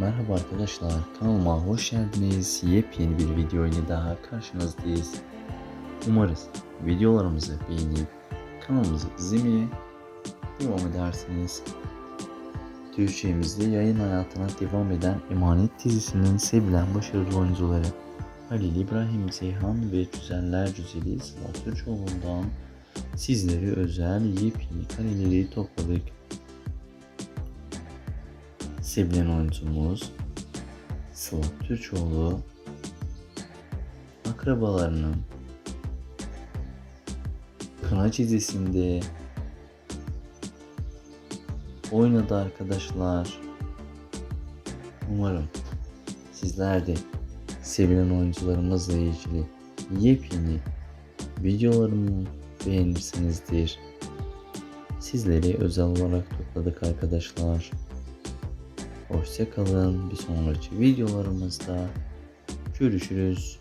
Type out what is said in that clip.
Merhaba arkadaşlar, kanalıma hoş geldiniz. Yepyeni bir video ile daha karşınızdayız. Umarız videolarımızı beğenip kanalımızı izlemeye devam edersiniz. Türkçemizde yayın hayatına devam eden Emanet dizisinin sevilen başarılı oyuncuları Halil İbrahim Zeyhan ve Güzeller Güzeli Sıla Türkoğlu'ndan sizlere özel yepyeni kareleri topladık. Sevilen oyuncumuz Sıla Türkoğlu akrabalarının Kına dizisinde oynadı arkadaşlar. Umarım sizler de sevilen oyuncularımızla ilgili yepyeni videolarımı beğenirsinizdir. Sizleri özel olarak topladık arkadaşlar. Hoşçakalın. Bir sonraki videolarımızda görüşürüz.